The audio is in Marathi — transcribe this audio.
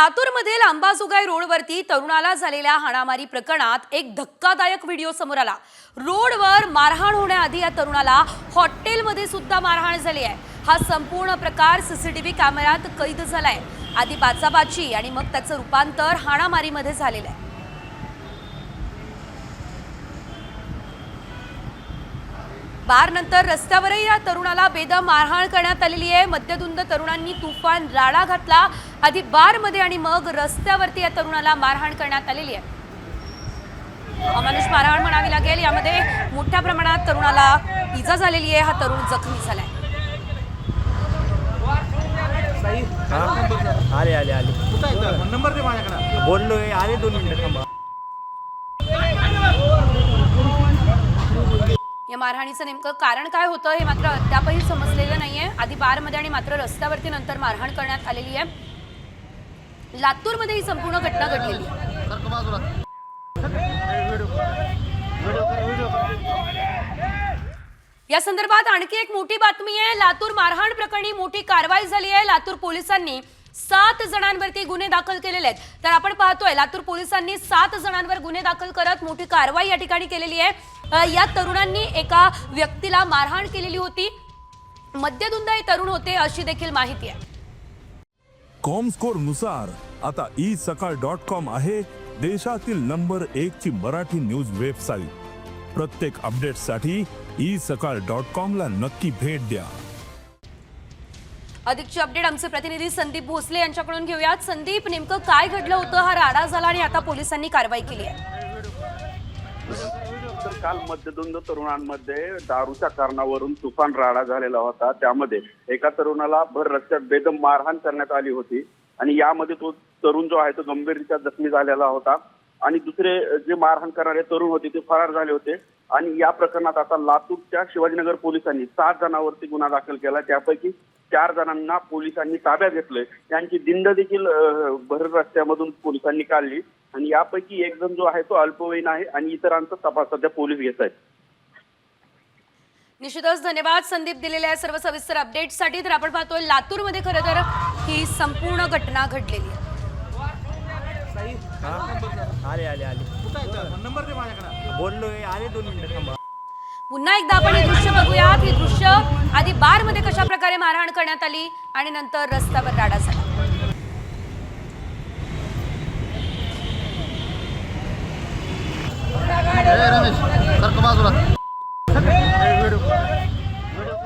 लातूरमधील अंबाजोगाई रोडवरती तरुणाला झालेल्या हाणामारी प्रकरणात एक धक्कादायक व्हिडिओ समोर आला. रोडवर मारहाण होण्याआधी या तरुणाला हॉटेलमध्ये सुद्धा मारहाण झाली आहे. हा संपूर्ण प्रकार सीसीटीव्ही कॅमेऱ्यात कैद झालाय. आधी बाचाबाची आणि मग त्याचं रूपांतर हाणामारीमध्ये झालेलं आहे. बार नंतर रस्त्यावरही या तरुणाला बेदम मारहाण करण्यात आलेली आहे. मद्यधुंद तरुणांनी तुफान राडा घातला. आधी बारमध्ये आणि मग रस्त्यावरती या तरुणाला मारहाण करण्यात आलेली आहे. अमानुष मारहाण म्हणावी लागेल. यामध्ये मोठ्या प्रमाणात तरुणाला इजा झालेली आहे. हा तरुण जखमी झालाय. हा? आले आले आले. कुठं आहे इथं? नंबर दे माझ्याकडे. बोललोय आले दोन मिनिटं थांबा. या मारहाणीचं नेमकं कारण काय होतं हे मात्र अद्यापही समजलेलं नाहीये. आधी बारमध्ये आणि मात्र रस्त्यावरती नंतर मारहाण करण्यात आलेली आहे. लातूरमध्ये ही संपूर्ण घटना घडलेली या संदर्भात आणखी एक मोठी बातमी आहे. लातूर मारहाण प्रकरणी मोठी कारवाई झाली आहे. लातूर पोलिसांनी सात जणांवरती गुन्हे दाखल केलेले आहेत. तर आपण पाहतोय लातूर पोलिसांनी सात जणांवर गुन्हे दाखल करत मोठी कारवाई या ठिकाणी केलेली आहे. या तरुणांनी एका व्यक्तीला मारहाण केलेली होती. मद्यधुंद हे तरुण होते अशी देखील माहिती आहे. कॉमस्कोरनुसार आता ई सकाळ डॉट कॉम आहे देशातील नंबर एक ची मराठी न्यूज वेबसाईट प्रत्येक अपडेटसाठी ई सकाळ डॉट कॉम ला नक्की भेट द्या. अधिकची अपडेट आमचे प्रतिनिधी संदीप भोसले यांच्याकडून घेऊयात. संदीप नेमकं काय घडलं होतं? हा राडा झाला आणि आता पोलिसांनी कारवाई केली आहे. काल मध्यधुंद तरुणांमध्ये दारूच्या कारणावरून तुफान राडा झालेला होता. त्यामध्ये एका तरुणाला भर रस्त्यात बेदम मारहाण करण्यात आली होती आणि यामध्ये तो तरुण जो आहे तो गंभीररित्या जखमी झालेला होता. आणि दुसरे जे मारहाण करणारे तरुण होते ते फरार झाले होते. आणि या प्रकरणात आता लातूरच्या शिवाजीनगर पोलिसांनी सात जणांवरती गुन्हा दाखल केला. त्यापैकी चार जणांना पोलिसांनी ताब्यात घेतलंय. त्यांची दिंड देखील भर रस्त्यामधून पोलिसांनी काढली. आणि यापैकी एक जण जो आहे तो अल्पवयीन आहे आणि इतरांचा तपास सध्या पोलीस घेत आहेत. निश्चितच धन्यवाद संदीप दिलेल्या सर्व सविस्तर अपडेटसाठी तर आपण पाहतोय लातूरमध्ये खरं तर ही संपूर्ण घटना घडलेली आहे. आले आले आले. कुठं आहे इथं? नंबर दे माझ्याकडे बोललोय आले दोन मिनिटं थांबा. पुन्हा एकदा आपण हे दृश्य बघूयात. ही दृश्य आधी बारमध्ये कशा प्रकारे मारहाण करण्यात आली आणि नंतर रस्त्यावर राडा झाला. रमेश सारखं बाजूला.